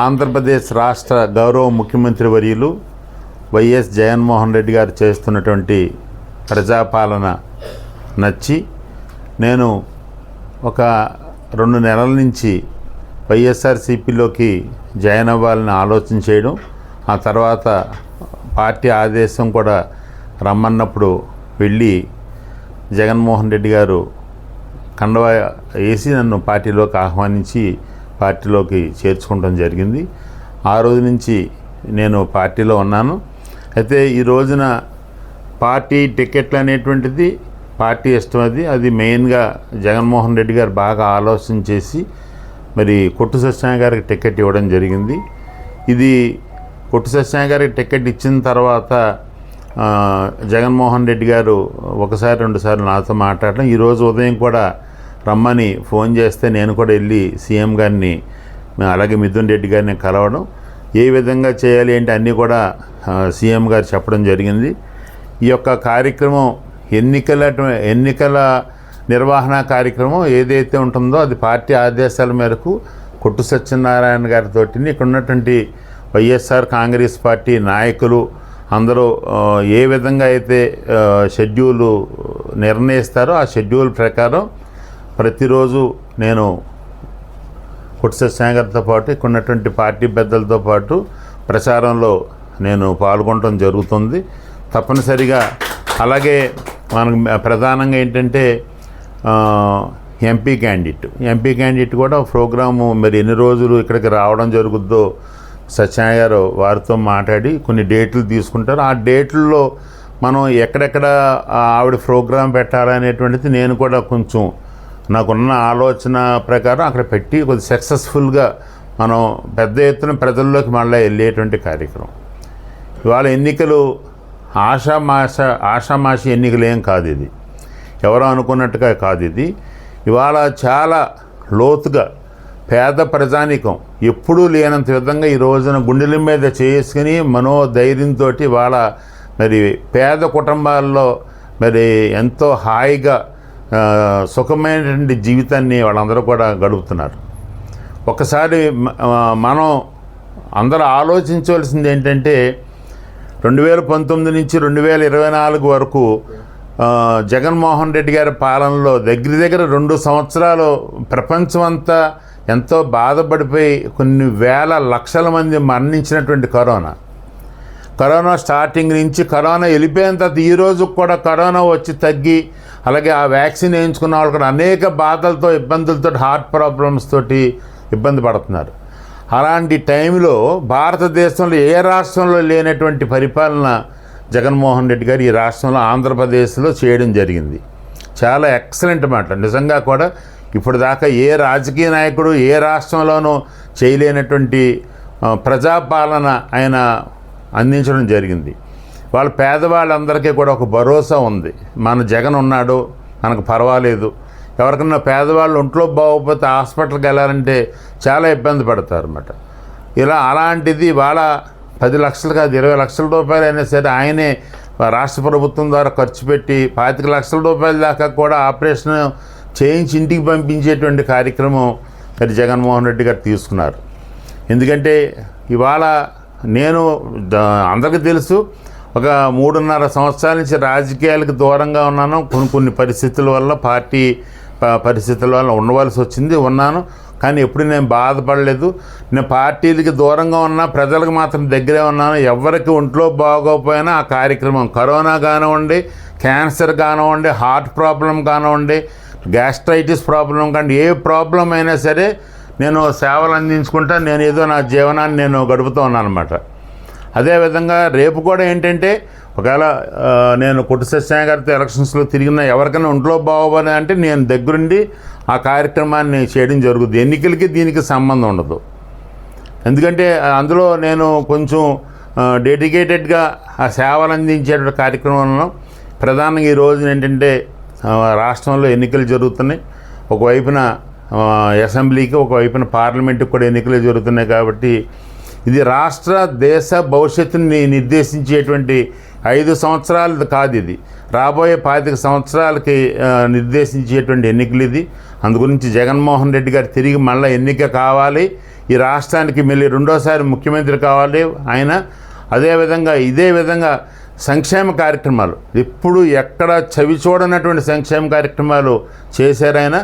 ఆంధ్రప్రదేశ్ రాష్ట్ర గౌరవ ముఖ్యమంత్రి వర్యులు వైఎస్ జగన్మోహన్ రెడ్డి గారు చేస్తున్నటువంటి ప్రజాపాలన నచ్చి నేను ఒక రెండు నెలల నుంచి వైఎస్ఆర్సీపీలోకి జాయిన్ అవ్వాలని ఆలోచన చేయడం ఆ తర్వాత పార్టీ ఆదేశం కూడా రమ్మన్నప్పుడు వెళ్ళి జగన్మోహన్ రెడ్డి గారు కండవ వేసి నన్ను పార్టీలోకి ఆహ్వానించి పార్టీలోకి చేర్చుకోవడం జరిగింది. ఆ రోజు నుంచి నేను పార్టీలో ఉన్నాను. అయితే ఈ రోజున పార్టీ టికెట్లు అనేటువంటిది పార్టీ ఇష్టం అది. అది మెయిన్గా జగన్మోహన్ రెడ్డి గారు బాగా ఆలోచన చేసి మరి కొట్టు సత్యనారాయణ గారికి టికెట్ ఇవ్వడం జరిగింది. ఇది కొట్టు సత్యనారాయణ గారికి టికెట్ ఇచ్చిన తర్వాత జగన్మోహన్ రెడ్డి గారు ఒకసారి రెండుసార్లు నాతో మాట్లాడడం ఈరోజు ఉదయం కూడా రమ్మని ఫోన్ చేస్తే నేను కూడా వెళ్ళి సీఎం గారిని అలాగే మిథున్ రెడ్డి గారిని కలవడం. ఏ విధంగా చేయాలి ఏంటి అన్నీ కూడా సీఎం గారు చెప్పడం జరిగింది. ఈ యొక్క కార్యక్రమం ఎన్నికల ఎన్నికల నిర్వహణ కార్యక్రమం ఏదైతే ఉంటుందో అది పార్టీ ఆదేశాల మేరకు కొట్టు సత్యనారాయణ గారితో ఇక్కడ ఉన్నటువంటి వైఎస్ఆర్ కాంగ్రెస్ పార్టీ నాయకులు అందరూ ఏ విధంగా అయితే షెడ్యూల్ షెడ్యూలు నిర్ణయిస్తారో ఆ షెడ్యూల్ ప్రకారం ప్రతిరోజు నేను కుట్స సత్యనారాయణ పాటు ఇక్కడ ఉన్నటువంటి పార్టీ పెద్దలతో పాటు ప్రచారంలో నేను పాల్గొనడం జరుగుతుంది. తప్పనిసరిగా అలాగే మనకు ప్రధానంగా ఏంటంటే ఎంపీ క్యాండిడేట్. ఎంపీ క్యాండిడేట్ కూడా ప్రోగ్రాము మరి ఎన్ని రోజులు ఇక్కడికి రావడం జరుగుద్దో సత్యనారాయణ గారు వారితో మాట్లాడి కొన్ని డేట్లు తీసుకుంటారు. ఆ డేట్లలో మనం ఎక్కడెక్కడ ఆ ఆవిడ ప్రోగ్రాం పెట్టాలనేటువంటిది నేను కూడా కొంచెం నాకున్న ఆలోచన ప్రకారం అక్కడ పెట్టి కొద్ది సక్సెస్ఫుల్గా మనం పెద్ద ఎత్తున ప్రజల్లోకి మళ్ళీ వెళ్ళేటువంటి కార్యక్రమం. ఇవాళ ఎన్నికలు ఆషామాష ఆషామాషి ఎన్నికలు ఏం కాదు ఇది. ఎవరో అనుకున్నట్టుగా కాదు ఇది. ఇవాళ చాలా లోతుగా పేద ప్రజానికం ఎప్పుడూ లేనంత విధంగా ఈ రోజున గుండెల మీద చేసుకుని మనోధైర్యంతో వాళ్ళ మరి పేద కుటుంబాల్లో మరి ఎంతో హాయిగా సుఖమైనటువంటి జీవితాన్ని వాళ్ళందరూ కూడా గడుపుతున్నారు. ఒకసారి మనం అందరూ ఆలోచించవలసింది ఏంటంటే రెండు వేల పంతొమ్మిది నుంచి రెండు వేల ఇరవై నాలుగు వరకు జగన్మోహన్ రెడ్డి గారి పాలనలో దగ్గర దగ్గర రెండు సంవత్సరాలు ప్రపంచమంతా ఎంతో బాధపడిపోయి కొన్ని వేల లక్షల మంది మరణించినటువంటి కరోనా. కరోనా స్టార్టింగ్ నుంచి కరోనా వెళ్ళిపోయిన తర్వాత ఈ రోజు కూడా కరోనా వచ్చి తగ్గి అలాగే ఆ వ్యాక్సిన్ వేయించుకున్న వాళ్ళు కూడా అనేక బాధలతో ఇబ్బందులతో హార్ట్ ప్రాబ్లమ్స్ తోటి ఇబ్బంది పడుతున్నారు. అలాంటి టైంలో భారతదేశంలో ఏ రాష్ట్రంలో లేనటువంటి పరిపాలన జగన్మోహన్ రెడ్డి గారు ఈ రాష్ట్రంలో ఆంధ్రప్రదేశ్లో చేయడం జరిగింది. చాలా ఎక్సలెంట్ మాట నిజంగా కూడా ఇప్పుడు దాకా ఏ రాజకీయ నాయకుడు ఏ రాష్ట్రంలోనూ చేయలేనటువంటి ప్రజాపాలన ఆయన అందించడం జరిగింది. వాళ్ళ పేదవాళ్ళందరికీ కూడా ఒక భరోసా ఉంది. మన జగన్ ఉన్నాడు మనకు పర్వాలేదు. ఎవరికన్నా పేదవాళ్ళు ఒంట్లో బాగోకపోతే హాస్పిటల్కి వెళ్ళాలంటే చాలా ఇబ్బంది పడతారు అన్నమాట ఇలా అలాంటిది వాళ్ళ పది లక్షలు కాదు ఇరవై లక్షల రూపాయలు అయినా సరే ఆయనే రాష్ట్ర ప్రభుత్వం ద్వారా ఖర్చు పెట్టి పాతిక లక్షల రూపాయల దాకా కూడా ఆపరేషన్ చేయించి ఇంటికి పంపించేటువంటి కార్యక్రమం మరి జగన్మోహన్ రెడ్డి గారు తీసుకున్నారు. ఎందుకంటే ఇవాళ నేను అందరికీ తెలుసు ఒక మూడున్నర సంవత్సరాల నుంచి రాజకీయాలకు దూరంగా ఉన్నాను. కొన్ని కొన్ని పరిస్థితుల వల్ల పార్టీ పరిస్థితుల వల్ల ఉండవలసి వచ్చింది ఉన్నాను. కానీ ఎప్పుడు నేను బాధపడలేదు. నేను పార్టీలకి దూరంగా ఉన్నా ప్రజలకు మాత్రం దగ్గరే ఉన్నాను. ఎవరికి ఒంట్లో బాగోకపోయినా ఆ కార్యక్రమం కరోనా కానివ్వండి క్యాన్సర్ కానివ్వండి హార్ట్ ప్రాబ్లం కానివ్వండి గ్యాస్ట్రైటిస్ ప్రాబ్లం కానీ ఏ ప్రాబ్లం అయినా సరే నేను సేవలు అందించుకుంటా నేను ఏదో నా జీవనాన్ని నేను గడుపుతూ ఉన్నాను అనమాట అదేవిధంగా రేపు కూడా ఏంటంటే ఒకవేళ నేను కుట్టు సత్యనారాయణ గారితో ఎలక్షన్స్లో తిరిగిన ఎవరికైనా ఒంట్లో బాగోవాలి అంటే నేను దగ్గరుండి ఆ కార్యక్రమాన్ని చేయడం జరుగుతుంది ఎన్నికలకి దీనికి సంబంధం ఉండదు. ఎందుకంటే అందులో నేను కొంచెం డెడికేటెడ్గా ఆ సేవలు అందించేటువంటి కార్యక్రమంలో ప్రధానంగా ఈ రోజున ఏంటంటే రాష్ట్రంలో ఎన్నికలు జరుగుతున్నాయి. ఒకవైపున అసెంబ్లీకి ఒకవైపున పార్లమెంట్కి కూడా ఎన్నికలు జరుగుతున్నాయి కాబట్టి ఇది రాష్ట్ర దేశ భవిష్యత్తుని నిర్దేశించేటువంటి ఐదు సంవత్సరాలు కాదు ఇది. రాబోయే పాతిక సంవత్సరాలకి నిర్దేశించేటువంటి ఎన్నికలు ఇది. అందు గురించి జగన్మోహన్ రెడ్డి గారు తిరిగి మళ్ళీ ఎన్నిక కావాలి. ఈ రాష్ట్రానికి మళ్ళీ రెండోసారి ముఖ్యమంత్రి కావాలి. ఆయన అదేవిధంగా ఇదే విధంగా సంక్షేమ కార్యక్రమాలు. ఎప్పుడు ఎక్కడ చవి చూడనటువంటి సంక్షేమ కార్యక్రమాలు చేశారైనా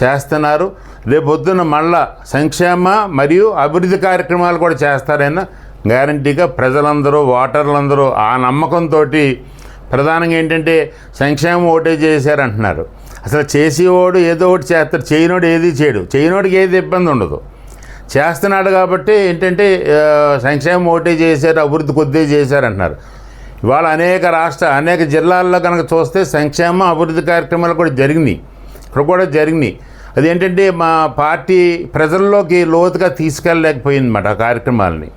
చేస్తున్నారు. రేపొద్దున మళ్ళా సంక్షేమ మరియు అభివృద్ధి కార్యక్రమాలు కూడా చేస్తారైనా గ్యారంటీగా ప్రజలందరూ ఓటర్లందరూ ఆ నమ్మకంతో ప్రధానంగా ఏంటంటే సంక్షేమం ఓటే చేశారంటున్నారు. అసలు చేసేవాడు ఏదో ఒకటి చేస్తాడు చేయనోడు ఏది చేయడు. చేయనోడికి ఏది ఇబ్బంది ఉండదు. చేస్తున్నాడు కాబట్టి ఏంటంటే సంక్షేమం ఓటే చేశారు అభివృద్ధి కొద్దిగా చేశారంటున్నారు. ఇవాళ అనేక రాష్ట్ర అనేక జిల్లాల్లో కనుక చూస్తే సంక్షేమ అభివృద్ధి కార్యక్రమాలు కూడా జరిగినాయి. ఇక్కడ కూడా జరిగినాయి. అదేంటంటే మా పార్టీ ప్రజల్లోకి లోతుగా తీసుకెళ్ళలేకపోయిందన్నమాట ఆ కార్యక్రమాలని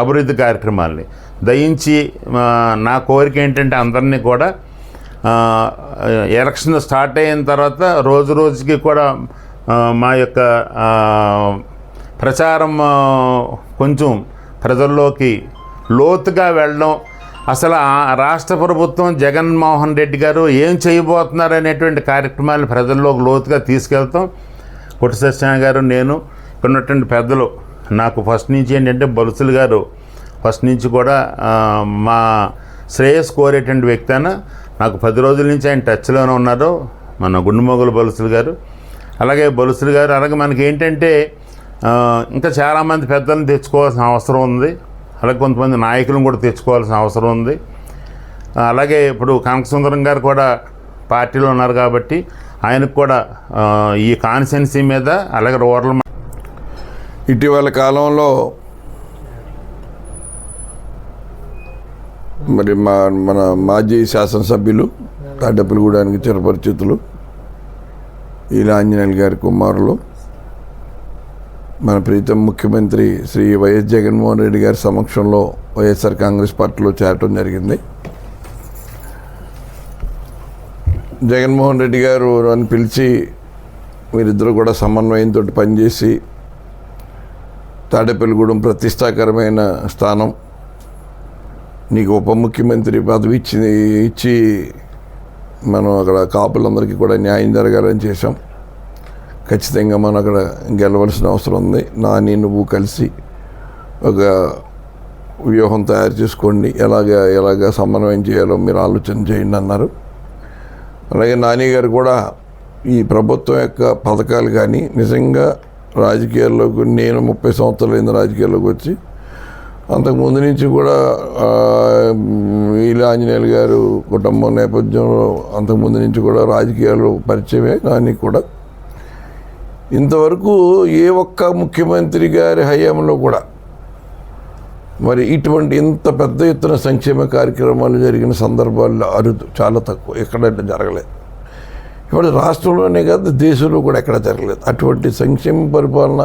అభివృద్ధి కార్యక్రమాలని. దయించి నా కోరిక ఏంటంటే అందరినీ కూడా ఎలక్షన్ స్టార్ట్ అయిన తర్వాత రోజు రోజుకి కూడా మా యొక్క ప్రచారం కొంచెం ప్రజల్లోకి లోతుగా వెళ్ళడం అసలు ఆ రాష్ట్ర ప్రభుత్వం జగన్మోహన్ రెడ్డి గారు ఏం చేయబోతున్నారు అనేటువంటి కార్యక్రమాలు ప్రజల్లోకి లోతుగా తీసుకెళ్తాం. పుట్టి సత్యనారాయణ గారు నేను ఉన్నటువంటి పెద్దలు నాకు ఫస్ట్ నుంచి ఏంటంటే బలుసులు గారు ఫస్ట్ నుంచి కూడా మా శ్రేయస్ కోరేటువంటి వ్యక్తి అయినా నాకు పది రోజుల నుంచి ఆయన టచ్లోనే ఉన్నారు మన గుండుమొగలు బలుసులు గారు. అలాగే బలుసులు గారు అలాగే మనకి ఏంటంటే ఇంకా చాలామంది పెద్దలను తెచ్చుకోవాల్సిన అవసరం ఉంది. అలాగే కొంతమంది నాయకులను కూడా తెచ్చుకోవాల్సిన అవసరం ఉంది. అలాగే ఇప్పుడు కనకసుందరం గారు కూడా పార్టీలో ఉన్నారు కాబట్టి ఆయనకు కూడా ఈ కాన్సెన్సీ మీద అలాగే రూరల్ ఇటీవల కాలంలో మరి మా మన మాజీ శాసనసభ్యులు తాడేపల్లిగూడానికి చిరపరిచితులు ఈల ఆంజనేయులు గారి కుమారులు మన ప్రీతం ముఖ్యమంత్రి శ్రీ వైఎస్ జగన్మోహన్ రెడ్డి గారి సమక్షంలో వైఎస్ఆర్ కాంగ్రెస్ పార్టీలో చేరటం జరిగింది. జగన్మోహన్ రెడ్డి గారు అని పిలిచి మీరిద్దరు కూడా సమన్వయంతో పనిచేసి తాడేపల్లిగూడెం ప్రతిష్టాకరమైన స్థానం నీకు ఉప ముఖ్యమంత్రి పదవి ఇచ్చి ఇచ్చి మనం అక్కడ కాపులందరికీ కూడా న్యాయం జరగాలని చేశాం. ఖచ్చితంగా మనం అక్కడ గెలవలసిన అవసరం ఉంది. నాని నువ్వు కలిసి ఒక వ్యూహం తయారు చేసుకోండి. ఎలాగ ఎలాగ సమన్వయం చేయాలో మీరు ఆలోచన చేయండి అన్నారు. అలాగే నాని గారు కూడా ఈ ప్రభుత్వం యొక్క పథకాలు కానీ నిజంగా రాజకీయాల్లోకి నేను ముప్పై సంవత్సరాలైంది రాజకీయాల్లోకి వచ్చి అంతకుముందు నుంచి కూడా ఆ, ఆంజనేయులు గారు కుటుంబం నేపథ్యంలో అంతకుముందు నుంచి కూడా రాజకీయాలు పరిచయమే కానీ కూడా. ఇంతవరకు ఏ ఒక్క ముఖ్యమంత్రి గారి హయాంలో కూడా మరి ఇటువంటి ఇంత పెద్ద ఎత్తున సంక్షేమ కార్యక్రమాలు జరిగిన సందర్భాల్లో అరుదు చాలా తక్కువ ఎక్కడంటే జరగలేదు. ఇప్పుడు రాష్ట్రంలోనే కాదు దేశంలో కూడా ఎక్కడ జరగలేదు. అటువంటి సంక్షేమ పరిపాలన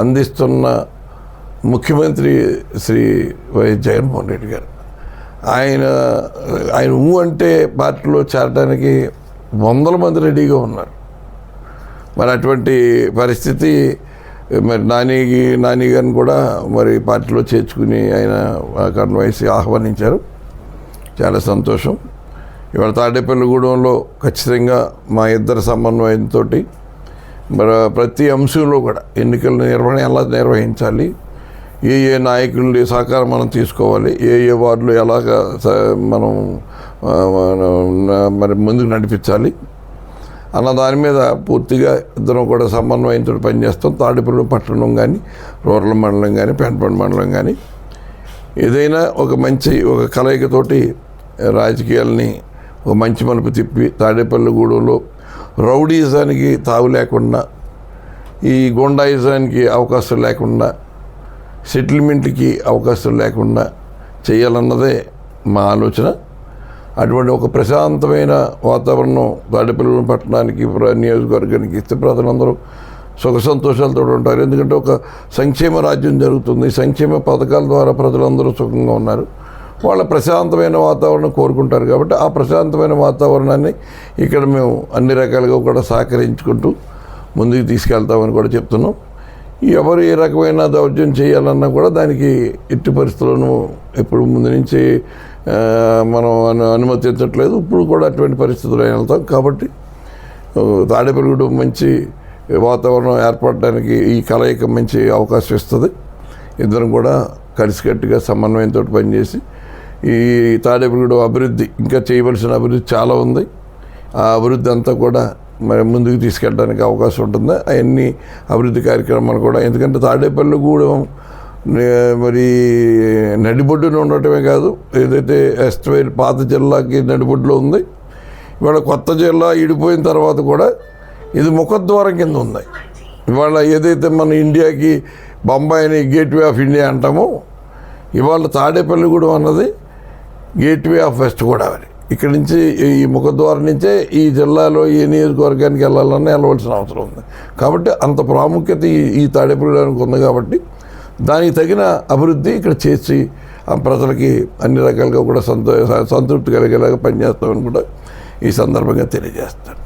అందిస్తున్న ముఖ్యమంత్రి శ్రీ వైఎస్ జగన్మోహన్ రెడ్డి గారు ఆయన ఆయన ఊ అంటే పార్టీలో చేరడానికి వందల మంది రెడీగా ఉన్నారు. మరి అటువంటి పరిస్థితి మరి నానికి నాని గారిని కూడా మరి పార్టీలో చేర్చుకుని ఆయన కన్వైసి ఆహ్వానించారు. చాలా సంతోషం. ఇవాళ తాడేపల్లిగూడెంలో ఖచ్చితంగా మా ఇద్దరు సమన్వయంతో మరి ప్రతి అంశంలో కూడా ఎన్నికల నిర్వహణ ఎలా నిర్వహించాలి ఏ ఏ నాయకుల సహకారం మనం తీసుకోవాలి ఏ ఏ వార్డులు ఎలాగ స- మనం మరి ముందుకు నడిపించాలి అన్న దాని మీద పూర్తిగా ఇద్దరం కూడా సమన్వయంతో పనిచేస్తాం. తాడిపల్లి పట్టణం కానీ రూరల్ మండలం కానీ పెంటపల్లి మండలం కానీ ఏదైనా ఒక మంచి ఒక కలయికతోటి రాజకీయాల్ని ఒక మంచి మలుపు తిప్పి తాడేపల్లిగూడెంలో రౌడీజానికి తావు లేకుండా ఈ గుండాయిజానికి అవకాశం లేకుండా సెటిల్మెంట్కి అవకాశం లేకుండా చేయాలన్నదే మా ఆలోచన. అటువంటి ఒక ప్రశాంతమైన వాతావరణం తాడేపల్లి పట్టణానికి నియోజకవర్గానికి ఇస్తే ప్రజలందరూ సుఖ సంతోషాలతో ఉంటారు. ఎందుకంటే ఒక సంక్షేమ రాజ్యం జరుగుతుంది. సంక్షేమ పథకాల ద్వారా ప్రజలందరూ సుఖంగా ఉన్నారు. వాళ్ళ ప్రశాంతమైన వాతావరణం కోరుకుంటారు కాబట్టి ఆ ప్రశాంతమైన వాతావరణాన్ని ఇక్కడ మేము అన్ని రకాలుగా కూడా సహకరించుకుంటూ ముందుకు తీసుకెళ్తామని కూడా చెప్తున్నాం. ఎవరు ఏ రకమైన దౌర్జన్యం చేయాలన్నా కూడా దానికి ఎట్టి పరిస్థితుల్లోనూ ఇప్పుడు ముందు నుంచి మనం అనుమతించట్లేదు ఇప్పుడు కూడా అటువంటి పరిస్థితులు వెళ్తాం కాబట్టి తాడేపల్లిగూడు మంచి వాతావరణం ఏర్పడడానికి ఈ కలయిక మంచి అవకాశం ఇస్తుంది. ఇద్దరం కూడా కలిసికట్టుగా సమన్వయంతో పనిచేసి ఈ తాడేపల్లిగూడెం అభివృద్ధి ఇంకా చేయవలసిన అభివృద్ధి చాలా ఉంది. ఆ అభివృద్ధి అంతా కూడా మరి ముందుకు తీసుకెళ్ళడానికి అవకాశం ఉంటుంది. అవన్నీ అభివృద్ధి కార్యక్రమాలు కూడా ఎందుకంటే తాడేపల్లిగూడెం మరి నడిబొడ్డున ఉండటమే కాదు ఏదైతే ఎస్ట్వేర్ పాత జిల్లాకి నడిబొడ్డులో ఉంది ఇవాళ కొత్త జిల్లా ఇడిపోయిన తర్వాత కూడా ఇది ముఖద్వారం కింద ఉంది. ఇవాళ ఏదైతే మన ఇండియాకి బొంబాయిని గేట్వే ఆఫ్ ఇండియా అంటామో ఇవాళ తాడేపల్లిగూడెం అన్నది గేట్వే ఆఫ్ వెస్ట్ గోదావరి. ఇక్కడి నుంచి ఈ ముఖద్వారం నుంచే ఈ జిల్లాలో ఏ నియోజకవర్గానికి వెళ్ళాలన్నా వెళ్ళవలసిన అవసరం ఉంది. కాబట్టి అంత ప్రాముఖ్యత ఈ ఈ తాడేపల్లిగూడెంకి ఉంది కాబట్టి దానికి తగిన అభివృద్ధి ఇక్కడ చేసి ఆ ప్రజలకి అన్ని రకాలుగా కూడా సంతో సంతృప్తి కలిగేలాగా పనిచేస్తామని కూడా ఈ సందర్భంగా తెలియజేస్తాను.